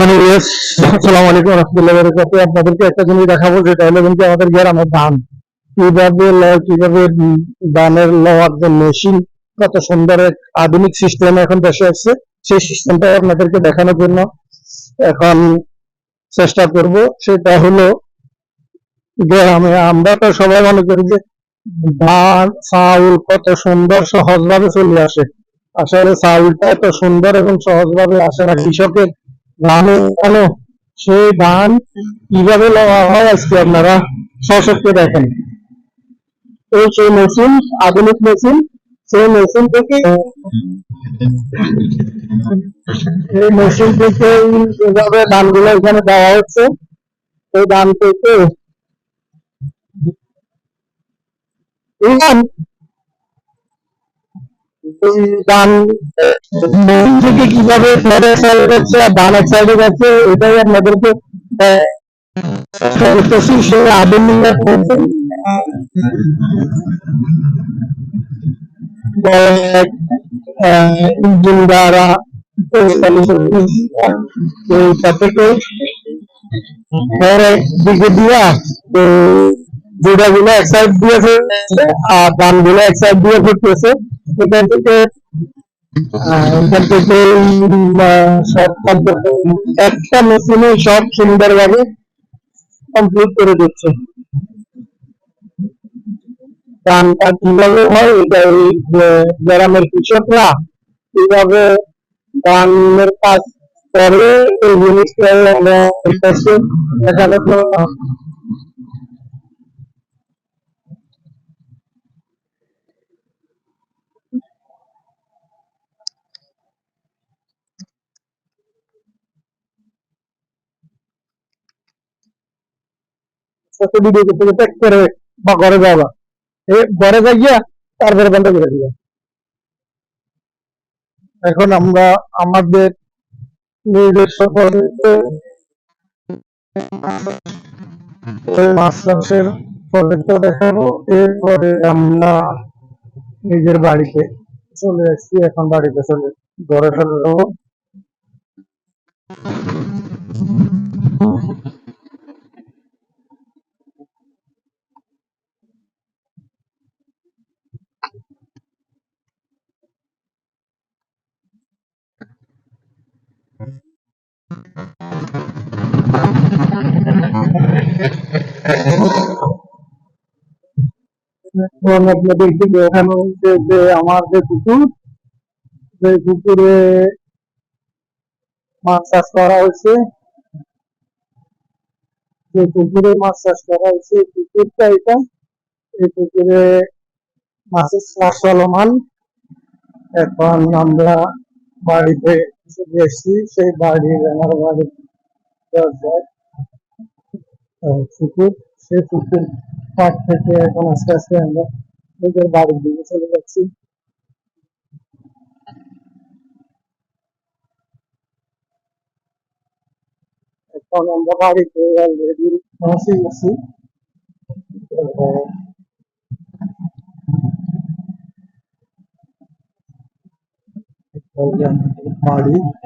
মানে আপনাদেরকে একটা জিনিস দেখাবো, যেটা হলো কিন্তু আমাদের গ্রামের ধান। কীভাবে কীভাবে ধানের লওয়ার যে মেশিন কত সুন্দর আধুনিক সিস্টেম এখন দেশে আসছে। সেই সিস্টেমটা আপনাদেরকে দেখানোর জন্য এখন চেষ্টা করব। সেটা হলো গ্রামে আমরা তো সবাই মনে করি যে ধান, চাউল কত সুন্দর সহজভাবে চলে আসে। আসলে চাউলটা এত সুন্দর এবং সহজভাবে আসে না। কৃষকের কেন? সেই ধান কীভাবে লওয়া হয় আজকে আপনারা সশক্ত দেখেন। এই সেই মেশিন আধুনিক মেশিন সেই মেশিন থেকে এই মেশিন থেকে যেভাবে ধানগুলো এখানে দেওয়া হচ্ছে, এই ধান থেকে। এই ধান মেশিন থেকে কিভাবে ফেরে সাইড যাচ্ছে আর ধান এক সাইডে যাচ্ছে এটাই আপনাদেরকে আহ, করতেছি সেই আধুনিক ইঞ্জিন দ্বারা এইটা থেকে পরে দিকে দিয়া যেটা গুলো এক সাইড দিয়ে ফেলছে আর ধান গুলো এক সাইড দিয়ে ফুটতেছে এখান থেকে এখান থেকে সব একটা মেশিনে সব সুন্দরভাবে কমপ্লিট করে দিচ্ছে ধানটা কীভাবে হয় এটা এই গ্রামের কৃষকরা কীভাবে ধানের কাজ করে এই জিনিসটা দেখানোর বা ঘরে যাওয়া এ ঘরে যাইয়া তারপরে বন্ধ করে এখন আমরা আমাদের নিজস্ব পদ্ধতিতে প্রজেক্টটা দেখাবো। এরপরে আমরা নিজের বাড়িতে চলে এসেছি এখন বাড়িতে চলে, ঘরে চলে যাব। হচ্ছে যে আমার যে মাছ চাষ করা হয়েছে, যে পুকুরে মাছ চাষ করা হয়েছে পুকুরটা এটা এই পুকুরে মাছের চাষ চলমান। এখন আমরা বাড়িতে চলে এসেছি সেই বাড়ির আমার বাড়ির দরজায় আহ, পুকুর সেই পুকুর পাড় থেকে এখন আস্তে আস্তে আমরা নিজের বাড়ির দিকে চলে যাচ্ছি এখন আমরা বাড়িতে অলরেডি পৌঁছে গেছি এবং এই যে আমাদের বাড়ি